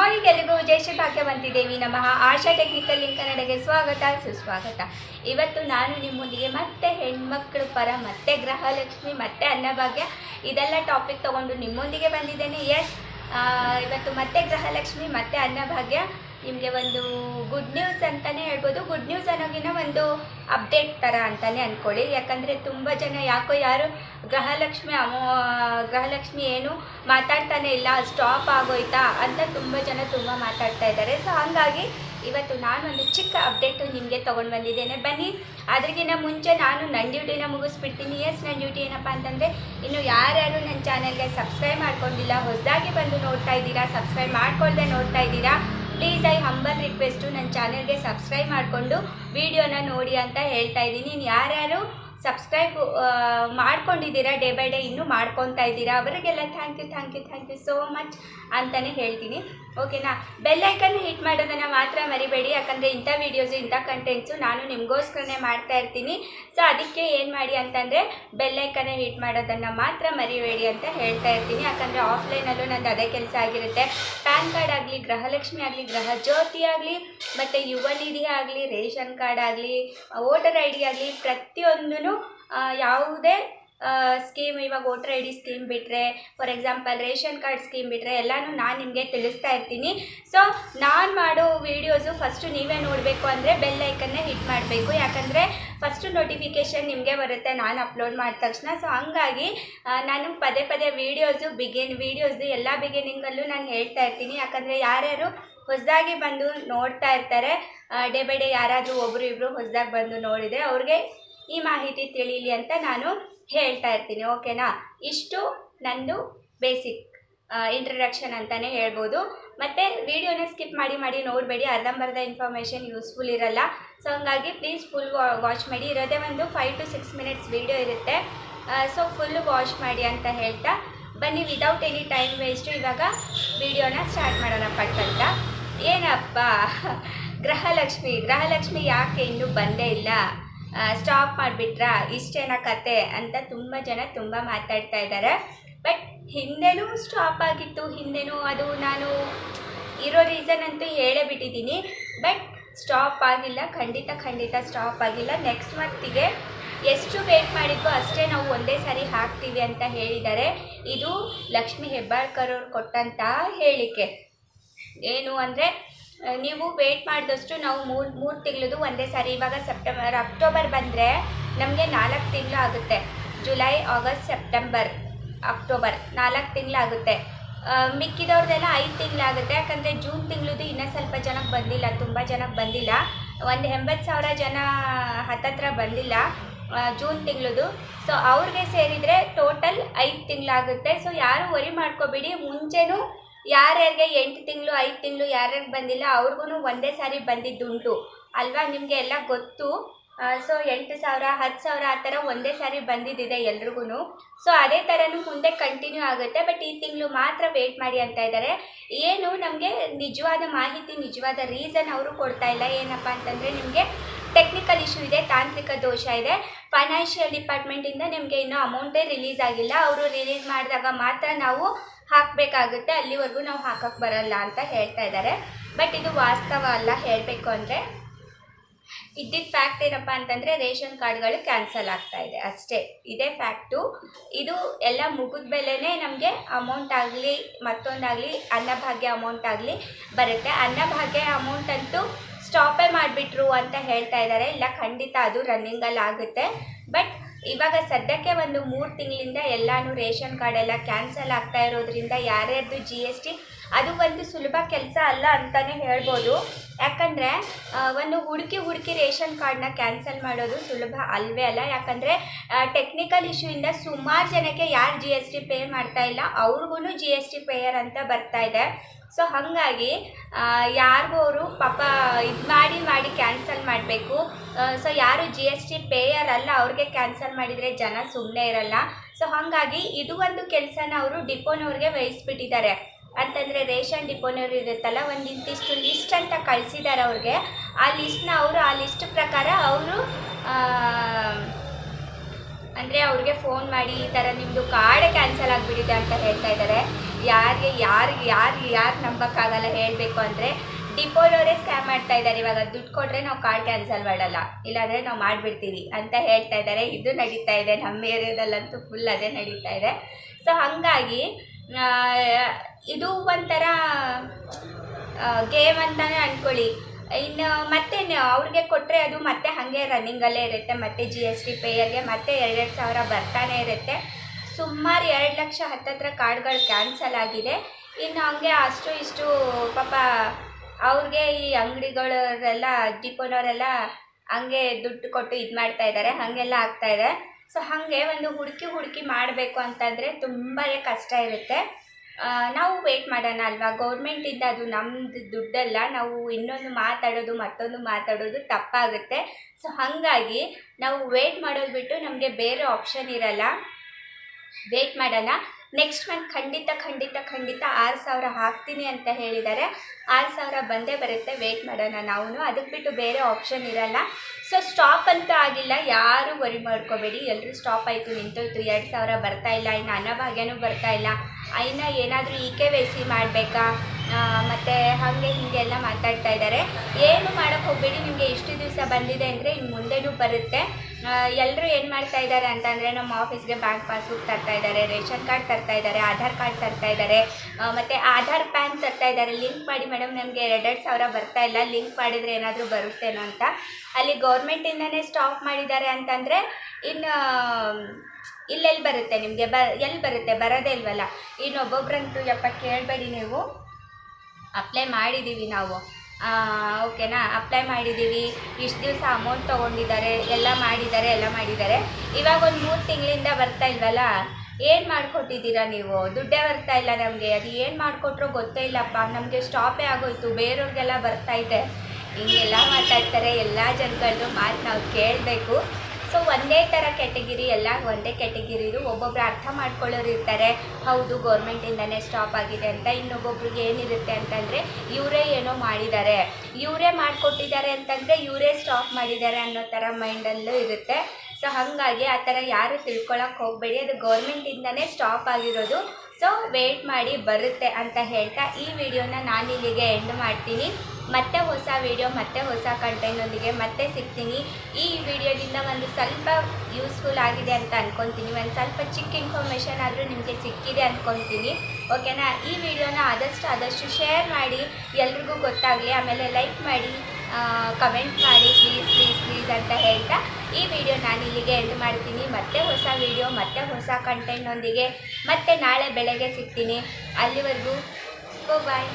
Morning ಎಲ್ಲಿಗೂ ಜಯಶ್ರೀ ಭಾಗ್ಯವಂತಿ ದೇವಿ ನಮಃ. ಆಶಾ technical link ಕನ್ನಡಗೆ ಸ್ವಾಗತ, ಸುಸ್ವಾಗತ. ಇವತ್ತು ನಾನು ನಿಮ್ಮೊಂದಿಗೆ ಮತ್ತೆ ಹೆಣ್ಮಕ್ಳ ಪರ, ಮತ್ತೆ ಗೃಹಲಕ್ಷ್ಮಿ, ಮತ್ತೆ ಅನ್ನಭಾಗ್ಯ, ಇದೆಲ್ಲ ಟಾಪಿಕ್ ತಗೊಂಡು ನಿಮ್ಮೊಂದಿಗೆ ಬಂದಿದ್ದೇನೆ. ಎಸ್ ಇವತ್ತು ಮತ್ತೆ ಗೃಹಲಕ್ಷ್ಮಿ, ಮತ್ತೆ ಅನ್ನಭಾಗ್ಯ. ನಿಮಗೆ ಒಂದು ಗುಡ್ ನ್ಯೂಸ್ ಅಂತಲೇ ಹೇಳ್ಬೋದು. ಗುಡ್ ನ್ಯೂಸ್ ಅನ್ನೋಗಿನ ಒಂದು ಅಪ್ಡೇಟ್ ಥರ ಅಂತಲೇ ಅಂದ್ಕೊಳ್ಳಿ ಯಾಕಂದರೆ ತುಂಬ ಜನ ಯಾಕೋ ಯಾರು ಗೃಹಲಕ್ಷ್ಮಿ ಅಮೋ, ಗೃಹಲಕ್ಷ್ಮಿ ಏನು ಮಾತಾಡ್ತಾನೆ ಇಲ್ಲ ಸ್ಟಾಪ್ ಆಗೋಯ್ತಾ ಅಂತ ತುಂಬ ಜನ ತುಂಬ ಮಾತಾಡ್ತಾ ಇದ್ದಾರೆ. ಸೊ ಹಾಗಾಗಿ ಇವತ್ತು ನಾನು ಒಂದು ಚಿಕ್ಕ ಅಪ್ಡೇಟು ನಿಮಗೆ ತೊಗೊಂಡು ಬಂದಿದ್ದೇನೆ. ಬನ್ನಿ ಅದ್ರಿಗಿಂತ ಮುಂಚೆ ನಾನು ನನ್ನ ಡ್ಯೂಟಿನ ಮುಗಿಸ್ಬಿಡ್ತೀನಿ. ಎಸ್ ನನ್ನ ಡ್ಯೂಟಿ ಏನಪ್ಪ ಅಂತಂದರೆ, ಇನ್ನು ಯಾರ್ಯಾರು ನನ್ನ ಚಾನಲ್ಗೆ ಸಬ್ಸ್ಕ್ರೈಬ್ ಮಾಡ್ಕೊಂಡಿಲ್ಲ, ಹೊಸದಾಗಿ ಬಂದು ನೋಡ್ತಾ ಇದ್ದೀರಾ ಸಬ್ಸ್ಕ್ರೈಬ್ ಮಾಡ್ಕೊಳ್ದೆ ನೋಡ್ತಾ ಇದ್ದೀರಾ ಪ್ಲೀಸ್ ಐ ಹಂಬಲ್ ರಿಕ್ವೆಸ್ಟು ನನ್ನ ಚಾನಲ್ಗೆ ಸಬ್ಸ್ಕ್ರೈಬ್ ಮಾಡಿಕೊಂಡು ವಿಡಿಯೋನ ನೋಡಿ ಅಂತ ಹೇಳ್ತಾ ಇದ್ದೀನಿ. ಯಾರ್ಯಾರು ಸಬ್ಸ್ಕ್ರೈಬ್ ಮಾಡ್ಕೊಂಡಿದ್ದೀರಾ? ಡೇ ಬೈ ಡೇ ಇನ್ನೂ ಮಾಡ್ಕೊತಾ ಇದ್ದೀರಾ? ಅವರಿಗೆಲ್ಲ thank you thank you thank you so much ಅಂತಲೇ ಹೇಳ್ತೀನಿ. ಓಕೆನಾ ಬೆಲ್ಲೈಕನ್ ಹಿಟ್ ಮಾಡೋದನ್ನು ಮಾತ್ರ ಮರಿಬೇಡಿ. ಯಾಕಂದರೆ ಇಂಥ ವೀಡಿಯೋಸು ಇಂಥ ಕಂಟೆಂಟ್ಸು ನಾನು ನಿಮಗೋಸ್ಕರನೇ ಮಾಡ್ತಾ ಇರ್ತೀನಿ. ಸೊ ಅದಕ್ಕೆ ಏನು ಮಾಡಿ ಅಂತಂದರೆ ಬೆಲ್ಲೈಕನ್ನೇ ಹಿಟ್ ಮಾಡೋದನ್ನು ಮಾತ್ರ ಮರಿಬೇಡಿ ಅಂತ ಹೇಳ್ತಾ ಇರ್ತೀನಿ. ಯಾಕಂದರೆ ಆಫ್ಲೈನಲ್ಲೂ ನಂದು ಅದೇ ಕೆಲಸ ಆಗಿರುತ್ತೆ. ಪ್ಯಾನ್ ಕಾರ್ಡ್ ಆಗಲಿ, ಗೃಹಲಕ್ಷ್ಮಿ ಆಗಲಿ, ಗೃಹ ಜ್ಯೋತಿ ಆಗಲಿ, ಮತ್ತು ಯುವ ನಿಧಿ ಆಗಲಿ, ರೇಷನ್ ಕಾರ್ಡ್ ಆಗಲಿ ವೋಟರ್ ಐ ಡಿ ಆಗಲಿ ಪ್ರತಿಯೊಂದೂ ಯಾವುದೇ ಸ್ಕೀಮ್ ಇವಾಗ ವೋಟ್ರ್ ಐ ಡಿ ಸ್ಕೀಮ್ ಬಿಟ್ಟರೆ for example ration card scheme ಬಿಟ್ಟರೆ ಎಲ್ಲನೂ ನಾನು ನಿಮಗೆ ತಿಳಿಸ್ತಾ ಇರ್ತೀನಿ. ಸೊ ನಾನು ಮಾಡೋ ವೀಡಿಯೋಸು ಫಸ್ಟು ನೀವೇ ನೋಡಬೇಕು ಅಂದರೆ ಬೆಲ್ ಐಕನ್ನೇ ಹಿಟ್ ಮಾಡಬೇಕು. ಯಾಕಂದರೆ ಫಸ್ಟು ನೋಟಿಫಿಕೇಷನ್ ನಿಮಗೆ ಬರುತ್ತೆ, ನಾನು ಅಪ್ಲೋಡ್ ಮಾಡಿದ ತಕ್ಷಣ. ಸೊ ಹಂಗಾಗಿ ನಾನು ಪದೇ ಪದೇ ವೀಡಿಯೋಸು ಬಿಗಿನ್ ವೀಡಿಯೋಸು ಎಲ್ಲ ಬಿಗಿನಿಂಗಲ್ಲೂ ನಾನು ಹೇಳ್ತಾ ಇರ್ತೀನಿ. ಯಾಕಂದರೆ ಯಾರ್ಯಾರು ಹೊಸದಾಗಿ ಬಂದು ನೋಡ್ತಾ ಇರ್ತಾರೆ ಡೇ ಬೈ ಡೇ ಯಾರಾದರೂ ಒಬ್ಬರು ಇಬ್ಬರು ಹೊಸದಾಗಿ ಬಂದು ನೋಡಿದರೆ ಅವ್ರಿಗೆ ಈ ಮಾಹಿತಿ ತಿಳಿಯಲಿ ಅಂತ ನಾನು ಹೇಳ್ತಾ ಇರ್ತೀನಿ, ಓಕೆನಾ? ಇಷ್ಟು ನಂದು ಬೇಸಿಕ್ ಇಂಟ್ರಡಕ್ಷನ್ ಅಂತಲೇ ಹೇಳ್ಬೋದು. ಮತ್ತು ವೀಡಿಯೋನ ಸ್ಕಿಪ್ ಮಾಡಿ ಮಾಡಿ ನೋಡಬೇಡಿ, ಅರ್ಧಂಬರ್ಧ ಇನ್ಫಾರ್ಮೇಷನ್ ಯೂಸ್ಫುಲ್ ಇರಲ್ಲ. ಸೊ ಹಂಗಾಗಿ ಪ್ಲೀಸ್ ಫುಲ್ ವಾಚ್ ಮಾಡಿ. ಇರೋದೇ ಒಂದು five to six minutes video ಇರುತ್ತೆ. ಸೊ ಫುಲ್ ವಾಚ್ ಮಾಡಿ ಅಂತ ಹೇಳ್ತಾ. ಬನ್ನಿ ವಿದೌಟ್ ಎನಿ ಟೈಮ್ ವೇಸ್ಟು ಇವಾಗ ವಿಡಿಯೋನ ಸ್ಟಾರ್ಟ್ ಮಾಡೋಣ ಪಟ್ಟಂತ. ಏನಪ್ಪ? ಗೃಹಲಕ್ಷ್ಮಿ ಗೃಹಲಕ್ಷ್ಮಿ ಯಾಕೆ ಇನ್ನೂ ಬಂದೇ ಇಲ್ಲ? ಸ್ಟಾಪ್ ಮಾಡಿಬಿಟ್ರಾ? ಇಷ್ಟೇನ ಕತೆ? ಅಂತ ತುಂಬ ಜನ ತುಂಬ ಮಾತಾಡ್ತಾ ಇದ್ದಾರೆ ಬಟ್ ಹಿಂದೆನೂ ಸ್ಟಾಪ್ ಆಗಿತ್ತು. ಹಿಂದೆನೂ ಅದು ನಾನು ಇರೋ ರೀಸನ್ ಅಂತೂ ಹೇಳೇ ಬಿಟ್ಟಿದ್ದೀನಿ. ಬಟ್ ಸ್ಟಾಪ್ ಆಗಿಲ್ಲ. ಖಂಡಿತ ಖಂಡಿತ ಸ್ಟಾಪ್ ಆಗಿಲ್ಲ. ನೆಕ್ಸ್ಟ್ ಮಂತಿಗೆ ಎಷ್ಟು ವೇಟ್ ಮಾಡಿದ್ದು ಅಷ್ಟೇ ನಾವು ಒಂದೇ ಸಾರಿ ಹಾಕ್ತೀವಿ ಅಂತ ಹೇಳಿದ್ದಾರೆ. ಇದು ಲಕ್ಷ್ಮಿ ಹೆಬ್ಬಾಳ್ಕರ್ ಅವ್ರು ಕೊಟ್ಟಂತಹ ಹೇಳಿಕೆ. ಏನು ಅಂದರೆ ನೀವು ವೇಟ್ ಮಾಡಿದಷ್ಟು ನಾವು ಮೂರು ಮೂರು ತಿಂಗಳದು ಒಂದೇ ಸಾರಿ. ಇವಾಗ ಸೆಪ್ಟೆಂಬರ್ ಅಕ್ಟೋಬರ್ ಬಂದರೆ ನಮಗೆ ನಾಲ್ಕು ತಿಂಗಳು ಆಗುತ್ತೆ. ಜುಲೈ ಆಗಸ್ಟ್ ಸೆಪ್ಟೆಂಬರ್ ಅಕ್ಟೋಬರ್ ನಾಲ್ಕು ತಿಂಗಳಾಗುತ್ತೆ ಮಿಕ್ಕಿದವ್ರದ್ದೆಲ್ಲ ಐದು ತಿಂಗಳಾಗುತ್ತೆ ಯಾಕಂದರೆ ಜೂನ್ ತಿಂಗಳದು ಇನ್ನೂ ಸ್ವಲ್ಪ ಜನಕ್ಕೆ ಬಂದಿಲ್ಲ, ತುಂಬ ಜನಕ್ಕೆ ಬಂದಿಲ್ಲ. ಒಂದು ಎಂಬತ್ತು ಸಾವಿರ ಜನ ಹತ್ತತ್ರ ಬಂದಿಲ್ಲ ಜೂನ್ ತಿಂಗಳದು ಸೊ ಅವ್ರಿಗೆ ಸೇರಿದರೆ ಟೋಟಲ್ ಐದು ತಿಂಗಳಾಗುತ್ತೆ. ಸೊ ಯಾರು ವರಿ ಮಾಡ್ಕೋಬೇಡಿ, ಮುಂಚೆನೂ ಯಾರ್ಯಾರಿಗೆ ಎಂಟು ತಿಂಗಳು, ಐದು ತಿಂಗಳು ಯಾರ್ಯಾರಿಗೆ ಬಂದಿಲ್ಲ ಅವ್ರಿಗೂ ಒಂದೇ ಸಾರಿ ಬಂದಿದ್ದುಂಟು. ಅಲ್ವಾ? ನಿಮಗೆ ಎಲ್ಲ ಗೊತ್ತು. ಸೊ ಎಂಟು ಸಾವಿರ, ಹತ್ತು ಸಾವಿರ ಆ ಥರ ಒಂದೇ ಸಾರಿ ಬಂದಿದ್ದಿದೆ ಎಲ್ರಿಗೂ ಸೊ ಅದೇ ಥರನೂ ಮುಂದೆ ಕಂಟಿನ್ಯೂ ಆಗುತ್ತೆ. ಬಟ್ ಈ ತಿಂಗಳು ಮಾತ್ರ ವೇಟ್ ಮಾಡಿ ಅಂತ ಇದ್ದಾರೆ. ಏನು ನಮಗೆ ನಿಜವಾದ ಮಾಹಿತಿ, ನಿಜವಾದ ರೀಸನ್ ಅವರು ಕೊಡ್ತಾ ಇಲ್ಲ. ಏನಪ್ಪ ಅಂತಂದರೆ ನಿಮಗೆ ಟೆಕ್ನಿಕಲ್ ಇಶ್ಯೂ ಇದೆ, ತಾಂತ್ರಿಕ ದೋಷ ಇದೆ. ಫೈನಾನ್ಷಿಯಲ್ ಡಿಪಾರ್ಟ್ಮೆಂಟಿಂದ ನಿಮಗೆ ಇನ್ನೂ ಅಮೌಂಟೇ ರಿಲೀಸ್ ಆಗಿಲ್ಲ. ಅವರು ರಿಲೀಸ್ ಮಾಡಿದಾಗ ಮಾತ್ರ ನಾವು ಹಾಕಬೇಕಾಗುತ್ತೆ, ಅಲ್ಲಿವರೆಗೂ ನಾವು ಹಾಕಕ್ಕೆ ಬರಲ್ಲ ಅಂತ ಹೇಳ್ತಾ ಇದ್ದಾರೆ ಬಟ್ ಇದು ವಾಸ್ತವ ಅಲ್ಲ, ಹೇಳಬೇಕು ಅಂದರೆ ಇದ್ದಿದ್ದ ಫ್ಯಾಕ್ಟ್ ಏನಪ್ಪ ಅಂತಂದರೆ ರೇಷನ್ ಕಾರ್ಡ್ಗಳು ಕ್ಯಾನ್ಸಲ್ ಆಗ್ತಾ ಇದೆ ಅಷ್ಟೇ. ಇದೇ ಫ್ಯಾಕ್ಟು ಇದು ಎಲ್ಲ ಮುಗಿದ ಬೆಲೆನೇ ನಮಗೆ ಅಮೌಂಟ್ ಆಗಲಿ, ಮತ್ತೊಂದಾಗಲಿ ಅನ್ನಭಾಗ್ಯ ಅಮೌಂಟ್ ಆಗಲಿ ಬರುತ್ತೆ. ಅನ್ನಭಾಗ್ಯ ಅಮೌಂಟ್ ಅಂತೂ ಸ್ಟಾಪೇ ಮಾಡಿಬಿಟ್ರು ಅಂತ ಹೇಳ್ತಾ ಇದ್ದಾರೆ ಇಲ್ಲ, ಖಂಡಿತ ಅದು ರನ್ನಿಂಗಲ್ಲಿ ಆಗುತ್ತೆ ಬಟ್ ಇವಾಗ ಸದ್ಯಕ್ಕೆ ಒಂದು ಮೂರು ತಿಂಗಳಿಂದ ಎಲ್ಲಾನು ರೇಷನ್ ಕಾರ್ಡ್ ಎಲ್ಲ ಕ್ಯಾನ್ಸಲ್ ಆಗ್ತಾ ಇರೋದ್ರಿಂದ ಯಾರ್ಯಾರ್ದು ಜಿ ಎಸ್ ಟಿ ಅದು ಒಂದು ಸುಲಭ ಕೆಲಸ ಅಲ್ಲ ಅಂತಲೇ ಹೇಳ್ಬೋದು. ಯಾಕಂದರೆ ಒಂದು ಹುಡುಕಿ ಹುಡುಕಿ ರೇಷನ್ ಕಾರ್ಡ್ನ ಕ್ಯಾನ್ಸಲ್ ಮಾಡೋದು ಸುಲಭ ಅಲ್ವೇ ಅಲ್ಲ. ಯಾಕಂದರೆ ಟೆಕ್ನಿಕಲ್ ಇಶ್ಯೂಯಿಂದ ಸುಮಾರು ಜನಕ್ಕೆ ಯಾರು ಜಿ ಎಸ್ ಟಿ ಪೇ ಮಾಡ್ತಾ ಇಲ್ಲ ಅವ್ರಿಗೂ ಜಿ ಎಸ್ ಟಿ ಪೇಯರ್ ಅಂತ ಬರ್ತಾ ಇದೆ. ಸೊ ಹಾಗಾಗಿ ಯಾರಿಗೂ ಅವರು ಪಾಪ ಇದು ಮಾಡಿ ಮಾಡಿ ಕ್ಯಾನ್ಸಲ್ ಮಾಡಬೇಕು. ಸೊ ಯಾರು ಜಿ ಎಸ್ ಟಿ ಪೇಯರ್ ಅಲ್ಲ, ಅವ್ರಿಗೆ ಕ್ಯಾನ್ಸಲ್ ಮಾಡಿದರೆ ಜನ ಸುಮ್ಮನೆ ಇರಲ್ಲ. ಸೊ ಹಾಗಾಗಿ ಇದು ಒಂದು ಕೆಲಸನ ಅವರು ಡಿಪೋನವ್ರಿಗೆ ವಹಿಸ್ಬಿಟ್ಟಿದ್ದಾರೆ. ಅಂತಂದರೆ ರೇಷನ್ ಡಿಪೋನವ್ರು ಇರುತ್ತಲ್ಲ, ಒಂದು ಇಂತಿಷ್ಟು ಲಿಸ್ಟ್ ಅಂತ ಕಳಿಸಿದ್ದಾರೆ ಅವ್ರಿಗೆ. ಆ ಲಿಸ್ಟ್ನ ಅವರು, ಆ ಲಿಸ್ಟ್ ಪ್ರಕಾರ ಅವರು ಅಂದರೆ ಅವ್ರಿಗೆ ಫೋನ್ ಮಾಡಿ ಈ ಥರ ನಿಮ್ಮದು ಕಾರ್ಡ್ ಕ್ಯಾನ್ಸಲ್ ಆಗಿಬಿಟ್ಟಿದೆ ಅಂತ ಹೇಳ್ತಾ ಇದ್ದಾರೆ. ಯಾರಿಗೆ ಯಾರಿಗೆ ಯಾರಿಗೆ ಯಾರು ನಂಬಕ್ಕಾಗಲ್ಲ ಹೇಳಬೇಕು ಅಂದರೆ. ಡಿಪೋದವರೇ ಸ್ಕ್ಯಾಮ್ ಮಾಡ್ತಾ ಇದ್ದಾರೆ ಇವಾಗ ದುಡ್ಡು ಕೊಟ್ಟರೆ ನಾವು ಕಾರ್ಡ್ ಕ್ಯಾನ್ಸಲ್ ಮಾಡಲ್ಲ. ಇಲ್ಲಾಂದರೆ ನಾವು ಮಾಡಿಬಿಡ್ತೀವಿ ಅಂತ ಹೇಳ್ತಾ ಇದ್ದಾರೆ ಇದು ನಡೀತಾ ಇದೆ. ನಮ್ಮ ಏರಿಯಾದಲ್ಲಂತೂ ಫುಲ್ ಅದೇ ನಡೀತಾ ಇದೆ. ಸೊ ಹಾಗಾಗಿ ಇದು ಒಂಥರ ಗೇಮ್ ಅಂತಾನೆ ಅಂದ್ಕೊಳ್ಳಿ ಇನ್ನು ಮತ್ತೆ ಅವ್ರಿಗೆ ಕೊಟ್ಟರೆ ಅದು ಮತ್ತೆ ಹಾಗೆ ರನ್ನಿಂಗಲ್ಲೇ ಇರುತ್ತೆ. ಮತ್ತೆ ಜಿ ಎಸ್ ಟಿ ಪೇಯರ್ಗೆ ಮತ್ತೆ ಎರಡೆರಡು ಸಾವಿರ ಬರ್ತಾನೆ ಇರುತ್ತೆ. ಸುಮಾರು ಎರಡು ಲಕ್ಷ ಹತ್ತತ್ರ ಕಾರ್ಡ್ಗಳು ಕ್ಯಾನ್ಸಲ್ ಆಗಿದೆ. ಇನ್ನು ಹಂಗೆ ಅಷ್ಟು ಇಷ್ಟು ಪಾಪ ಅವ್ರಿಗೆ ಈ ಅಂಗಡಿಗಳವರೆಲ್ಲ, ಡಿಪೋನವರೆಲ್ಲ ಹಂಗೆ ದುಡ್ಡು ಕೊಟ್ಟು ಇದು ಮಾಡ್ತಾ ಇದ್ದಾರೆ ಹಾಗೆಲ್ಲ ಆಗ್ತಾ ಇದೆ. ಸೊ ಹಾಗೆ ಒಂದು ಹುಡುಕಿ ಹುಡುಕಿ ಮಾಡಬೇಕು ಅಂತಂದರೆ ತುಂಬಾ ಕಷ್ಟ ಇರುತ್ತೆ. ನಾವು ವೇಟ್ ಮಾಡೋಣ ಅಲ್ವಾ? ಗೌರ್ಮೆಂಟಿಂದ ಅದು ನಮ್ಮದು ದುಡ್ಡಲ್ಲ, ನಾವು ಇನ್ನೊಂದು ಮಾತಾಡೋದು, ಮತ್ತೊಂದು ಮಾತಾಡೋದು ತಪ್ಪಾಗುತ್ತೆ. ಸೊ ಹಾಗಾಗಿ ನಾವು ವೇಟ್ ಮಾಡೋದು ಬಿಟ್ಟು ನಮಗೆ ಬೇರೆ ಆಪ್ಷನ್ ಇರಲ್ಲ. ವೇಟ್ ಮಾಡೋಣ. ನೆಕ್ಸ್ಟ್ ಮಂತ್ ಖಂಡಿತ ಖಂಡಿತ ಖಂಡಿತ ಆರು ಸಾವಿರ ಹಾಕ್ತೀನಿ ಅಂತ ಹೇಳಿದ್ದಾರೆ. ಆರು ಸಾವಿರ ಬಂದೇ ಬರುತ್ತೆ ವೇಟ್ ಮಾಡೋಣ ನಾವು ಅದಕ್ಕೆ ಬಿಟ್ಟು ಬೇರೆ ಆಪ್ಷನ್ ಇರಲ್ಲ. ಸೊ ಸ್ಟಾಪ್ ಅಂತ ಆಗಿಲ್ಲ. ಯಾರೂ ವರಿ ಮಾಡ್ಕೋಬೇಡಿ. ಎಲ್ಲರೂ ಸ್ಟಾಪ್ ಆಯಿತು, ನಿಂತೋಯ್ತು. ಎರಡು ಸಾವಿರ ಬರ್ತಾ ಇಲ್ಲ, ಇನ್ನು ಅನ್ನಭಾಗ್ಯನೂ ಬರ್ತಾ ಇಲ್ಲ. ಇನ್ನು ಏನಾದರೂ ಇ ಕೆ ವೈ ಸಿ ಮಾಡಬೇಕಾ? ಮತ್ತು ಹಾಗೆ ಹಿಂಗೆ ಎಲ್ಲ ಮಾತಾಡ್ತಾ ಇದ್ದಾರೆ. ಏನು ಮಾಡೋಕ್ಕೆ ಹೋಗಬೇಡಿ, ನಿಮಗೆ ಎಷ್ಟು ದಿವಸ ಬಂದಿದೆ ಅಂದರೆ ಇನ್ನು ಮುಂದೆನೂ ಬರುತ್ತೆ. ಎಲ್ಲರೂ ಏನು ಮಾಡ್ತಾ ಇದ್ದಾರೆ ಅಂತಂದರೆ ನಮ್ಮ ಆಫೀಸ್ಗೆ ಬ್ಯಾಂಕ್ ಪಾಸ್ಬುಕ್ ತರ್ತಾ ಇದ್ದಾರೆ, ರೇಷನ್ ಕಾರ್ಡ್ ತರ್ತಾ ಇದ್ದಾರೆ, ಆಧಾರ್ ಕಾರ್ಡ್ ತರ್ತಾ ಇದ್ದಾರೆ. ಮತ್ತು ಆಧಾರ್ ಪ್ಯಾನ್ ತರ್ತಾ ಇದ್ದಾರೆ. ಲಿಂಕ್ ಮಾಡಿ ಮೇಡಮ್ ನಮಗೆ ಎರಡೆರಡು ಸಾವಿರ ಬರ್ತಾ ಇಲ್ಲ. ಲಿಂಕ್ ಮಾಡಿದರೆ ಏನಾದರೂ ಬರುತ್ತೇನೋ ಅಂತ. ಅಲ್ಲಿ ಗೌರ್ಮೆಂಟಿಂದನೇ ಸ್ಟಾಪ್ ಮಾಡಿದ್ದಾರೆ ಅಂತಂದರೆ ಇನ್ನು ಇಲ್ಲೆಲ್ಲಿ ಬರುತ್ತೆ ನಿಮಗೆ, ಬ ಎಲ್ಲಿ ಬರುತ್ತೆ? ಬರೋದೇ ಇಲ್ವಲ್ಲ? ಇನ್ನು ಒಬ್ಬೊಬ್ರಂತೂ ಯಪ್ಪ ಕೇಳಬೇಡಿ ನೀವು. ಅಪ್ಲೈ ಮಾಡಿದ್ದೀವಿ ನಾವು. ಓಕೆನಾ ಅಪ್ಲೈ ಮಾಡಿದ್ದೀವಿ ಇಷ್ಟು ದಿವಸ ಅಮೌಂಟ್ ತೊಗೊಂಡಿದ್ದಾರೆ, ಎಲ್ಲ ಮಾಡಿದ್ದಾರೆ ಎಲ್ಲ ಮಾಡಿದ್ದಾರೆ. ಇವಾಗ ಒಂದು ಮೂರು ತಿಂಗಳಿಂದ ಬರ್ತಾ ಇಲ್ವಲ್ಲ? ಏನು ಮಾಡಿಕೊಟ್ಟಿದ್ದೀರಾ ನೀವು? ದುಡ್ಡೇ ಬರ್ತಾ ಇಲ್ಲ ನಮಗೆ. ಅದು ಏನು ಮಾಡಿಕೊಟ್ರೋ ಗೊತ್ತೇ ಇಲ್ಲಪ್ಪ. ನಮಗೆ ಸ್ಟಾಪೇ ಆಗೋಯ್ತು. ಬೇರೆಯವ್ರಿಗೆಲ್ಲ ಬರ್ತಾ ಇದೆ. ಹಿಂಗೆಲ್ಲ ಮಾತಾಡ್ತಾರೆ. ಎಲ್ಲ ಜನಗಳದ್ದು ಮಾತು ನಾವು ಕೇಳಬೇಕು. ಸೊ ಒಂದೇ ಥರ ಕ್ಯಾಟಗಿರಿ ಎಲ್ಲ, ಒಂದೇ ಕ್ಯಾಟಗಿರಿದು ಒಬ್ಬೊಬ್ರು ಅರ್ಥ ಮಾಡ್ಕೊಳ್ಳೋರು ಇರ್ತಾರೆ. ಹೌದು ಗೌರ್ಮೆಂಟಿಂದನೇ ಸ್ಟಾಪ್ ಆಗಿದೆ ಅಂತ, ಇನ್ನೊಬ್ಬೊಬ್ರಿಗೆ ಏನಿರುತ್ತೆ ಅಂತಂದರೆ ಇವರೇ ಏನೋ ಮಾಡಿದ್ದಾರೆ. ಇವರೇ ಮಾಡಿಕೊಟ್ಟಿದ್ದಾರೆ ಅಂತಂದರೆ ಇವರೇ ಸ್ಟಾಪ್ ಮಾಡಿದ್ದಾರೆ ಅನ್ನೋ ಥರ ಮೈಂಡಲ್ಲೂ ಇರುತ್ತೆ. ಸೊ ಹಾಗಾಗಿ ಆ ಥರ ಯಾರು ತಿಳ್ಕೊಳಕ್ಕೆ ಹೋಗಬೇಡಿ. ಅದು ಗೌರ್ಮೆಂಟಿಂದನೇ ಸ್ಟಾಪ್ ಆಗಿರೋದು. ಸೊ ವೇಟ್ ಮಾಡಿ ಬರುತ್ತೆ ಅಂತ ಹೇಳ್ತಾ ಈ ವಿಡಿಯೋನ ನಾನು ಇಲ್ಲಿಗೆ ಎಂಡ್ ಮಾಡ್ತೀನಿ. ಮತ್ತೆ ಹೊಸ ವಿಡಿಯೋ ಮತ್ತೆ ಹೊಸ ಕಂಟೆಂಟ್ನೊಂದಿಗೆ ಮತ್ತೆ ಸಿಗ್ತೀನಿ. ಈ ವಿಡಿಯೋದಿಂದ ಒಂದು ಸ್ವಲ್ಪ ಯೂಸ್ಫುಲ್ ಆಗಿದೆ ಅಂತ ಅನ್ಕೊತೀನಿ. ಒಂದು ಸ್ವಲ್ಪ ಚಿಕ್ಕ ಇನ್ಫಾರ್ಮೇಷನ್ ಆದರೂ ನಿಮಗೆ ಸಿಕ್ಕಿದೆ ಅಂದ್ಕೊತೀನಿ ಓಕೆನಾ ಈ ವಿಡಿಯೋನ ಆದಷ್ಟು ಆದಷ್ಟು ಶೇರ್ ಮಾಡಿ. ಎಲ್ರಿಗೂ ಗೊತ್ತಾಗಲಿ. ಆಮೇಲೆ ಲೈಕ್ ಮಾಡಿ. ಕಮೆಂಟ್ ಮಾಡಿ. ಪ್ಲೀಸ್ ಪ್ಲೀಸ್ ಪ್ಲೀಸ್ ಅಂತ ಹೇಳ್ತಾ ಈ ವಿಡಿಯೋ ನಾನು ಇಲ್ಲಿಗೆ ಎಂಡ್ ಮಾಡ್ತೀನಿ. ಮತ್ತೆ ಹೊಸ ವಿಡಿಯೋ ಮತ್ತೆ ಹೊಸ ಕಂಟೆಂಟ್ನೊಂದಿಗೆ ಮತ್ತೆ ನಾಳೆ ಬೆಳಗ್ಗೆ ಸಿಗ್ತೀನಿ. ಅಲ್ಲಿವರೆಗೂ ಬಾಯ್